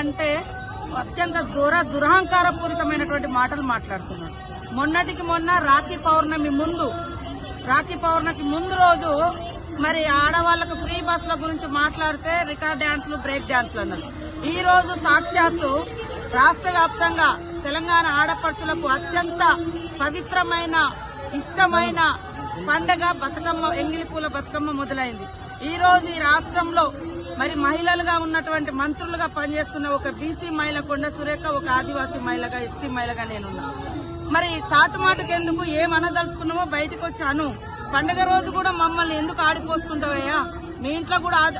అంటే అత్యంత దుర దురహంకారపూరితమైనటువంటి మాటలు మాట్లాడుతున్నారు. మొన్నటికి మొన్న రాఖీ పౌర్ణమి ముందు రాఖీ పౌర్ణమికి ముందు రోజు మరి ఆడవాళ్ళకు ఫ్రీ బస్సుల గురించి మాట్లాడితే రికార్డ్ డ్యాన్స్లు బ్రేక్ డ్యాన్స్లు అన్నారు. ఈ రోజు సాక్షాత్తు రాష్ట్ర వ్యాప్తంగా తెలంగాణ ఆడపడుచులకు అత్యంత పవిత్రమైన ఇష్టమైన పండగ బతుకమ్మ ఎంగిలి పూల బతుకమ్మ మొదలైంది. ఈ రోజు ఈ రాష్ట్రంలో మరి మహిళలుగా ఉన్నటువంటి మంత్రులుగా పనిచేస్తున్న ఒక బీసీ మహిళ కొండ సురేఖ ఒక ఆదివాసీ మహిళగా ఎస్టీ మహిళగా నేనున్నా. మరి చాటుమాటకెందుకు ఏమనదలుచుకున్నామో బయటకు వచ్చాను పండగ రోజు కూడా మమ్మల్ని ఎందుకు ఆడిపోసుకుంటావయ్యా? మీ ఇంట్లో కూడా ఆడ-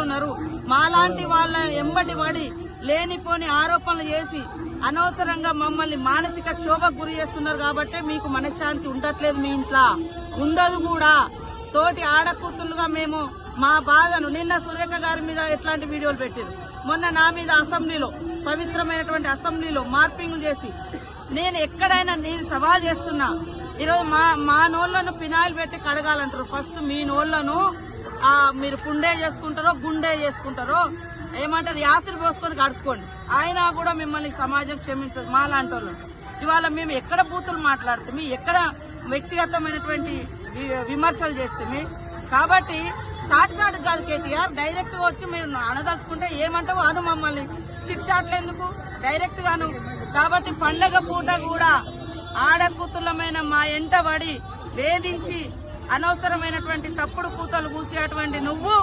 ఉన్నారు మాలాంటి వాళ్ళ ఎంబటి పడి లేనిపోని ఆరోపణలు చేసి అనవసరంగా మమ్మల్ని మానసిక క్షోభకు గురి చేస్తున్నారు కాబట్టి మీకు మనశ్శాంతి ఉండట్లేదు మీ ఇంట్లో. ఉండదు కూడా. తోటి ఆడపుత్రులుగా మేము మా బాధను నిన్న సురేఖ గారి మీద ఎట్లాంటి వీడియోలు పెట్టారు మొన్న నా మీద అసెంబ్లీలో పవిత్రమైనటువంటి అసెంబ్లీలో మార్పింగ్లు చేసి నేను ఎక్కడైనా నేను సవాల్ చేస్తున్నా ఈరోజు మా మా నోళ్ళను పినాయిల్ పెట్టి కడగాలంటారు. ఫస్ట్ మీ నోళ్ళను మీరు పుండే చేసుకుంటారో గుండె చేసుకుంటారో ఏమంటారు యాసిడ్ పోసుకొని కడుక్కోండి. అయినా కూడా మిమ్మల్ని సమాజం క్షమించదు మా లాంటి వాళ్ళు ఇవాళ మేము ఎక్కడ బూతులు మాట్లాడుతాము ఎక్కడ వ్యక్తిగతమైనటువంటి విమర్శలు చేస్తే కాబట్టి చాటు చాటు కాదు కేటీఆర్ డైరెక్ట్ వచ్చి మీరు అనదలుచుకుంటే ఏమంటావు? అను మమ్మల్ని. చిట్ డైరెక్ట్ గాను. కాబట్టి పండగ పూట కూడా ఆడకూతులమైన మా ఎంట పడి వేధించి అనవసరమైనటువంటి తప్పుడు కూతలు కూసేటువంటి నువ్వు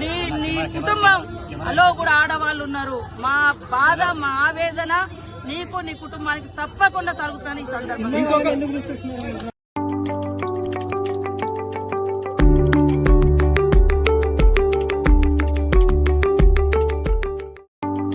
నీ నీ కుటుంబంలో కూడా ఆడవాళ్ళు ఉన్నారు. మా బాధ మా ఆవేదన నీకు నీ కుటుంబానికి తప్పకుండా తరుగుతాను ఈ సందర్భంగా